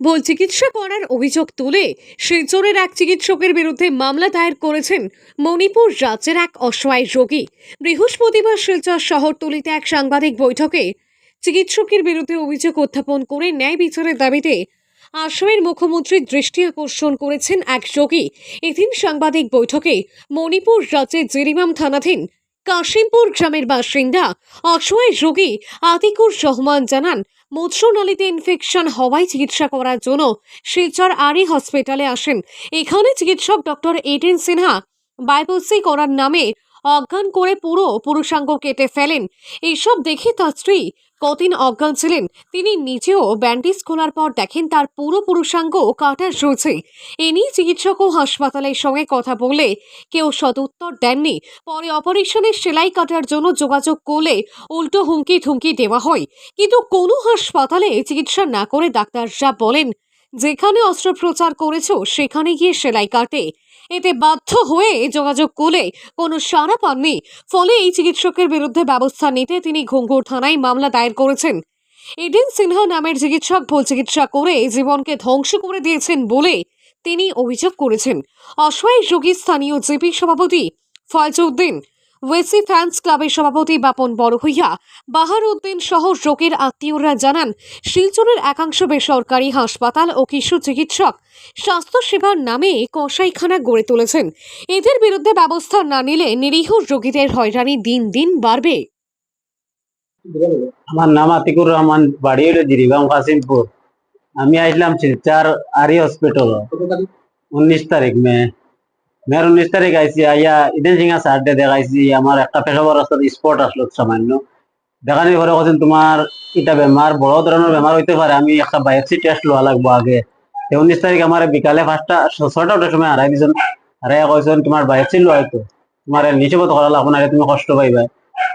ভুল চিকিৎসা করার অভিযোগ তুলে শিলচরের এক চিকিৎসকের বিরুদ্ধে মামলা দায়ের করেছেন মণিপুর রাজ্যের এক অসহায় রোগী। বৃহস্পতিবার শিলচর শহরতলিতে এক সাংবাদিক বৈঠকে চিকিৎসকের বিরুদ্ধে অভিযোগ উত্থাপন করে ন্যায় বিচারের দাবিতে আসামের মুখ্যমন্ত্রীর দৃষ্টি আকর্ষণ করেছেন এক রোগী। এদিন সাংবাদিক বৈঠকে মণিপুর রাজ্যের জেরিমাম থানাধীন কাশিমপুর গ্রামের বাসিন্দা অসহায় রোগী আতিকুর রহমান জানান মূত্রনালীতে ইনফেকশন হওয়ায় চিকিৎসা করার জন্য শিলচর আরি হসপিটালে আসেন। এখানে চিকিৎসক ডক্টর এটেন সিনহা বায়োপসি করার নামে অজ্ঞান করে পুরো পুরুষাঙ্গ কেটে ফেলেন। এইসব দেখে তার স্ত্রী কদিন অজ্ঞান ছিলেন, তিনি নিজেও ব্যান্ডেজ খোলার পর দেখেন তার পুরো পুরুষাঙ্গ কাটা রয়েছে এ নিয়ে চিকিৎসক ও হাসপাতালের সঙ্গে কথা বলে কেউ সদুত্তর দেননি। পরে অপারেশনের সেলাই কাটার জন্য যোগাযোগ করলে উল্টো হুমকি ধুমকি দেওয়া হয়। কিন্তু কোনো হাসপাতালে চিকিৎসা না করে ডাক্তাররা বলেন, যেখানে অস্ত্রোপচার করেছ, সেখানে গিয়ে সেলাই কাটে। এতে বাধ্য হয়ে যোগাযোগ করলে কোনো সাড়া পাননি। ফলে এই চিকিৎসকের বিরুদ্ধে ব্যবস্থা নিতে তিনি ঘুঙ্গুর থানায় মামলা দায়ের করেছেন। এডিন সিনহা নামের চিকিৎসক ভুল চিকিৎসা করে জীবনকে ধ্বংস করে দিয়েছেন বলে তিনি অভিযোগ করেছেন। অসহায় রোগী স্থানীয় জেপি সভাপতি ফয়জউদ্দিন ওয়েসি ফ্যান্স ক্লাবের সভাপতি বাপন বড়ভূইয়া বাহার উদ্দিন সহ রোগীর আত্মীয়রা জানান, শিলচরের একাংশ বেসরকারি হাসপাতাল ও কিশোর চিকিৎসক স্বাস্থ্যসেবার নামে কসাইখানা গড়ে তুলেছেন। এদের বিরুদ্ধে ব্যবস্থা না নিলে নিরীহ রোগীদের হয়রানি দিন দিন বাড়বে। আমার নাম আতিকুর রহমান, বাড়ি জিরিবাম কাসিমপুর আমি আসলাম শিলচার আরি হসপিটাল। উনিশ তারিখ মে। উনিশ তারিখ আইসি আইয়া ইদেন সিংহা দেখাইছি, আমার একটা পেশাবার রাস্তার স্পট আসলো সামান্য। তোমার এটা বেমার, বড় ধরনের বেমার হইতে পারে, আমি একটা বায়োপসি টেস্ট লওয়া লাগবো আগে। উনিশ তারিখ আমার বিকালে পাঁচটা ওটার সময় হারাই দিছেন। হারাই তোমার বায়োপসি লওয়া তোমার করা লাগবো না তুমি কষ্ট পাইবা।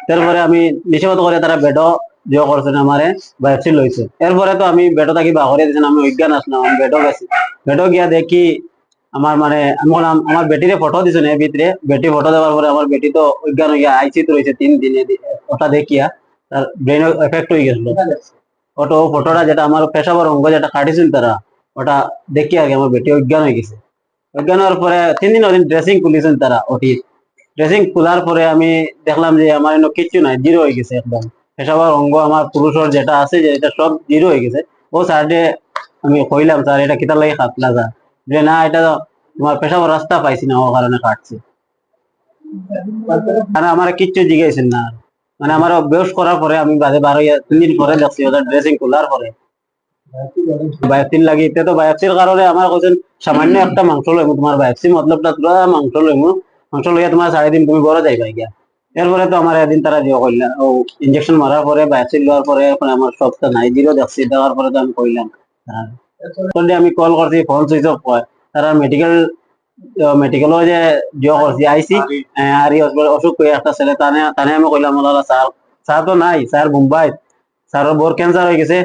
তারপরে আমি নিষেধ করে তারা বেডও জিও করছেন আমারে বায়োপসি লইছে। এরপরে তো আমি বেডো থাকি বাহরিয়ে দিয়েছেন আমি অজ্ঞান আসলাম আমি বেডো গেছি। বেডো গিয়া দেখি আমার মানে আমার বেটিরে ফটো দিছেন এর ভিতরে। বেটি ফটো দেওয়ার পরে আমার বেটি তো অজ্ঞান হইয়া আইসিতে রয়েছে তিন দিনে ওটা দেখিয়া। তার ব্রেন এফেক্ট হয়ে গেছিল। ওটা ও ফটোটা যেটা আমার পেশাবার অঙ্গ যেটা কাটিছিল তারা, ওটা দেখি আগে আমার বেটি অজ্ঞান হয়ে গেছে। অজ্ঞান হওয়ার পরে তিন দিন ওদিন ড্রেসিং খুলিছেন তারা ওটির ড্রেসিং খোলার পরে আমি দেখলাম যে আমার এনে কিচ্ছু নাই জিরো হয়ে গেছে একদম। পেশাবার অঙ্গ, আমার পুরুষের যেটা আছে যে এটা সব জিরো হয়ে গেছে। ও স্যারডে আমি কইলাম, স্যার, এটা কিতার লাগে কাটলা যা যে না, এটা তোমার পেশাবার রাস্তা পাইছি না, ও কারণে কাটছে। কারণ আমার কিচ্ছু জিজ্ঞাসেন না মানে আমার বেশ করার পরে আমি বাজে বারো তিন দিন পরে দেখছি ওদের ড্রেসিং খোলার পরে। এতে তো কারণে আমার সামান্য একটা মাংস লইমু, তোমার মতলবটা পুরা মাংস লইমু। মাংস লইয়া তোমার সাড়ে দিন তুমি ঘরে যাইবা গিয়া। এরপরে তো আমার এদিন তারা জিও করলা ও ইঞ্জেকশন মারার পরে বায়োপসি লওয়ার পরে আমার সবটা নাই, জিরো দেখছি, দেওয়ার পরে তো আমি কইলাম। তখন আমি কল করছি ফোন সুইচ অফ হয়। তারা মেডিকেল মেডিকেলও যে জিও করছি আইসি আর এই অসুখ করে একটা ছেলে তানে তানে আমি কইলাম ওলা স্যার স্যার তো নাই স্যার মুম্বাই স্যারের বোর ক্যান্সার হয়ে গেছে।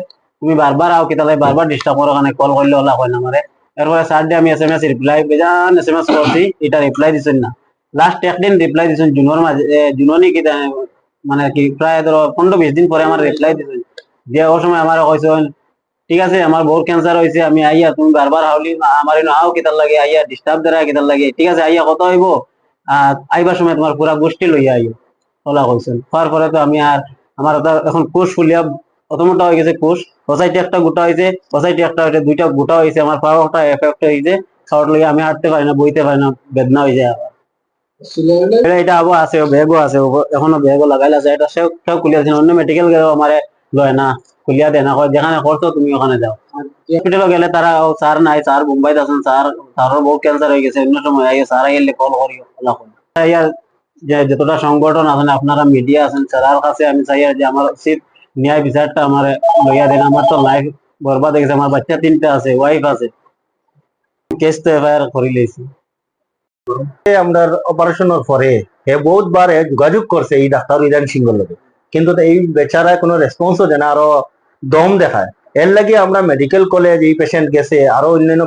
তুমি বারবার আও কিতালে বারবার ডিস্টার্ব করো কারণে কল করলে ওলা কয় না আমারে এরপরে স্যার দিয়ে আমি এস এম এস রিপ্লাই বেজান এস এম এস করছি এটা রিপ্লাই দিছেন না লাস্ট একদিন রিপ্লাই দিছেন জুনের মাঝে জুনও নি কি মানে কি প্রায় ধরো পনেরো বিশ দিন পরে আমার রিপ্লাই দিছেন যে ও সময় আমার কইছেন ঠিক আছে, আমার বোর ক্যান্সার হয়েছে আমি আইয়া তুমি বারবার হাওলি আমার আও কিতার লাগে আইয়া ডিস্টার্ব দেরা কিতার লাগে। ঠিক আছে, আইয়া কত হইব? আইবার সময় তোমার পুরা গোষ্ঠী লইয়া আইও। ওলা কইছেন। হওয়ার পরে তো আমি আর, আমার এখন কোষ ফুলিয়া অত মোটা হয়ে গেছে কোষ সোসাইটি একটা গোটা হয়েছে সোসাইটি একটা হয়েছে দুইটা গোটা হয়েছে আমার পাওয়াটা এফেক্ট হয়েছে খাওয়ার লইয়া আমি হাঁটতে পারি না বইতে পারি না, বেদনা হয়ে যায় আবার। এটা আবার আছে ব্যাগও আছে, এখনও ব্যাগও লাগাইলা আছে এটা সেও সেও খুলিয়া আছে, অন্য মেডিকেল গেলেও আমারে লয় না। খুলিয়া দেয় না কয় যেখানে করছ তুমি ওখানে যাও হসপিটালে গেলে তারা ও স্যার নাই স্যার মুম্বাইতে আছেন স্যার স্যারের বহু ক্যান্সার হয়ে গেছে অন্য সময় আইয়ে স্যার আইলে কল করি ওলা করি। ইয়া যে যতটা সংগঠন আছেন আপনারা মিডিয়া আছেন স্যারের কাছে আমি চাই যে আমার উচিত ন্যায় বিচারটা আমার লইয়া দেন আমার তো লাইফ বরবাদ হয়ে গেছে আমার বাচ্চা তিনটা আছে ওয়াইফ আছে কেস তো এফআইআর করি লেছি আমরা অপারেশনের পরে হে বহুত বার এ যোগাযোগ করছে এই ডাক্তার ইরান সিংহর লগে কিন্তু তো এই বেচারা কোনো রেসপন্সও দেয় না আরও দম দেখায়। এর লাগে আমরা মেডিকেল কলেজ এই পেশেন্ট গেছে, আরও অন্যান্য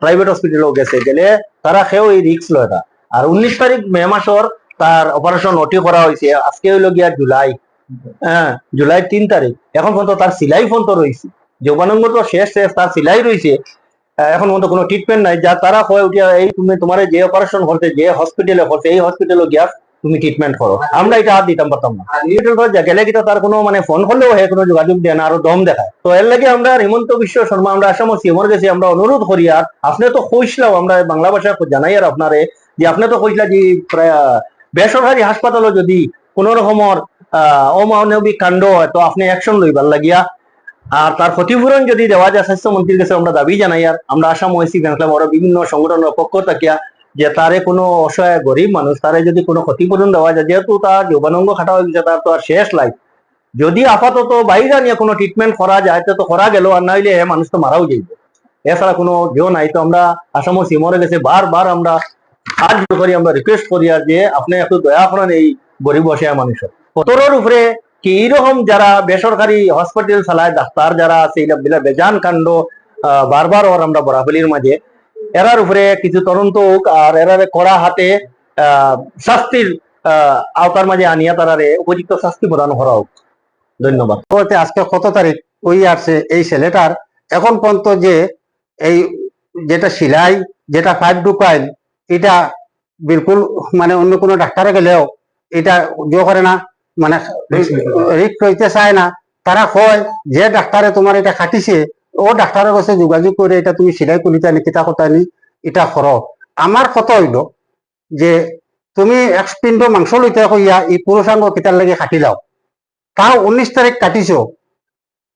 প্রাইভেট হসপিটালও গেছে, গেলে তারা সেও এই রিক্স লয় না। আর উনিশ তারিখ মে মাসর তার অপারেশন অটি করা হয়েছে আজকে হইল গিয়া জুলাই। হ্যাঁ জুলাই তিন তারিখ এখন পর্যন্ত তার সিলাই পর্যন্ত রয়েছে যৌবানঙ্গ তো শেষ শেষ তার সিলাই রয়েছে এখন মতো কোনো ট্রিটমেন্ট নাই। যা তারা হয়ে উঠিয়া এই তুমি তোমার যে অপারেশন করতে যে হসপিটালে করতে এই হসপিটালে গিয়া তুমি ট্রিটমেন্ট করো। আমরা এটা আর দিতাম, পারতাম না। গেলে কিন্তু তার কোনো মানে ফোন করলেও হে, কোনো যোগাযোগ দেয় না, আরও দম দেখায়। তো এর লাগে আমরা হিমন্ত বিশ্ব শর্মা, আমরা আসাম সিএমর কাছে আমরা অনুরোধ করি, আর আপনি তো কইসলাও আমরা বাংলা ভাষা জানাই আর আপনারে, যে আপনি তো কইসলা যে প্রায় বেসরকারি হাসপাতালও যদি কোন রকমের অমানবিক কাণ্ড হয়, তো আপনি অ্যাকশন লইবার লাগিয়া, আর তার ক্ষতিপূরণ যদি দেওয়া যায়, স্বাস্থ্যমন্ত্রীর কাছে আমরা দাবি জানাই, আর আমরা আসাম ওয়েসি ফ্যান আরও বিভিন্ন সংগঠনের পক্ষ থাকিয়া যে তারে কোনো অসহায় গরিব মানুষ তারে যদি কোনো ক্ষতিপূরণ দেওয়া যায়, যেহেতু তার যৌবানঙ্গ খাটা হয়ে গেছে তার তো আর শেষ লাইফ যদি আপাতত বাইরে নিয়ে কোনো ট্রিটমেন্ট করা যায় তো করা গেল আর নাইলে হে মানুষ তো মারাও যাইব এছাড়া কোনো জো নাই। তো আমরা আসাম সিমরে গেছে বারবার আমরা জোর করি আমরা রিকোয়েস্ট করি আর যে আপনি একটু দয়া করেন এই গরিব অসহায় মানুষের কতরের উপরে কি এইরকম যারা বেসরকারি হসপিটাল চালায় ডাক্তার যারা আছে বেজান কাণ্ড বারবার ওর আমরা বরাবলির মাঝে এরার উপরে কিছু তদন্ত হোক আর এরারে কড়া হাতে শাস্তির আওতার মাঝে আনিয়া তারারে উপযুক্ত শাস্তি প্রদান করা হোক। ধন্যবাদ। আজকে কত তারিখ? ওই আসছে এই ছেলেটার এখন পর্যন্ত যে এই যেটা সিলাই যেটা ফাইভ ঢুকাইল এটা বিলকুল মানে অন্য কোনো ডাক্তারে গেলেও এটা জো করে না মানে রিস্ক হইতে চায় না। তারা কয় যে ডাক্তারে তোমার এটা খাটিছে ও ডাক্তারের কাছে যোগাযোগ করে এটা তুমি সিলাই করিতা নি কিতা কথা এটা করো আমার কথা হইল যে তুমি এক পিণ্ড মাংস লইতে কইয়া এই পুরুষাঙ্গ কিতার লাগে খাটি লাও তাও উনিশ তারিখ কাটিছো।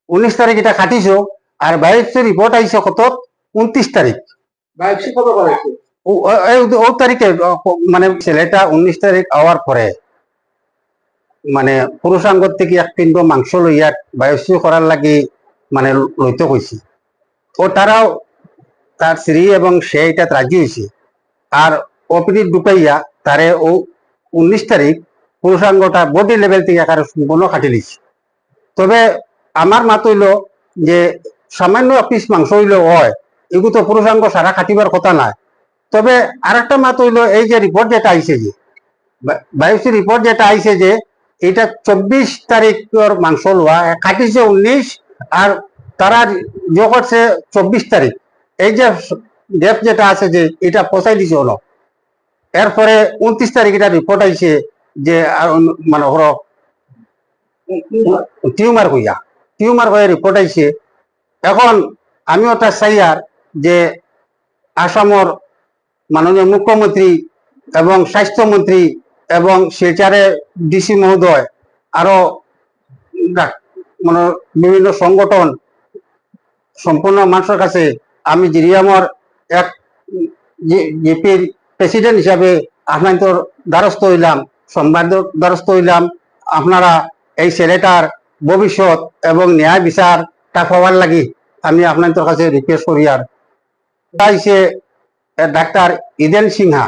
উনিশ তারিখ এটা কাটিছো আর বায়োপসি রিপোর্ট আইছে কত উনত্রিশ তারিখ বায়োপসি কত করেছে ও- তারিখে মানে ছেলেটা উনিশ তারিখ হওয়ার পরে মানে পুরুষাঙ্গর থেকে এক পিণ্ড মাংস লইয়া বায়োপসি করার লাগি মানে লইতে কইছি। ও তারাও তার স্ত্রী এবং সে এটা রাজি হয়েছে আর ওপিডি ঢুকাইয়া তারে ও উনিশ তারিখ পুরুষাঙ্গটা বডি লেভেল থেকে একারে সম্পূর্ণ কাটি লিছে তবে আমার মাত হইল যে সামান্য পিস মাংস হইলেও হয়, এগুলো তো পুরুষাঙ্গ সারা কাটিবার কথা নাই তবে আরেকটা মাত হইল, এই যে রিপোর্ট যেটা আইছে যে বায়োপসি রিপোর্ট যেটা আইছে যে এটা চব্বিশ তারিখের মাংস লোয়া, কাটিছে উনিশ আর তারা ইয়ে করছে চব্বিশ তারিখ। এই যে ডেট যেটা আছে যে এটা পচাই দিছে হলো এরপরে উনত্রিশ তারিখ এটা রিপোর্ট আইছে যে মানে ওর টিউমার কইয়া টিউমার হয়ে রিপোর্ট আইছে। এখন আমি ওটা চাই আর যে আসামর মাননীয় মুখ্যমন্ত্রী এবং স্বাস্থ্যমন্ত্রী এবং শিলচারে ডিসি মহোদয় আরও মানে বিভিন্ন সংগঠন সম্পূর্ণ মানুষের কাছে আমি জিরিয়ামর এক জিপির প্রেসিডেন্ট হিসাবে আপনাদের দ্বারস্থ হইলাম সংবাদের দ্বারস্থ হইলাম। আপনারা এই ছেলেটার ভবিষ্যৎ এবং ন্যায় বিচারটা পাওয়ার লাগি আমি আপনাদের কাছে রিকোয়েস্ট করি আর। Doctor Eden Sinha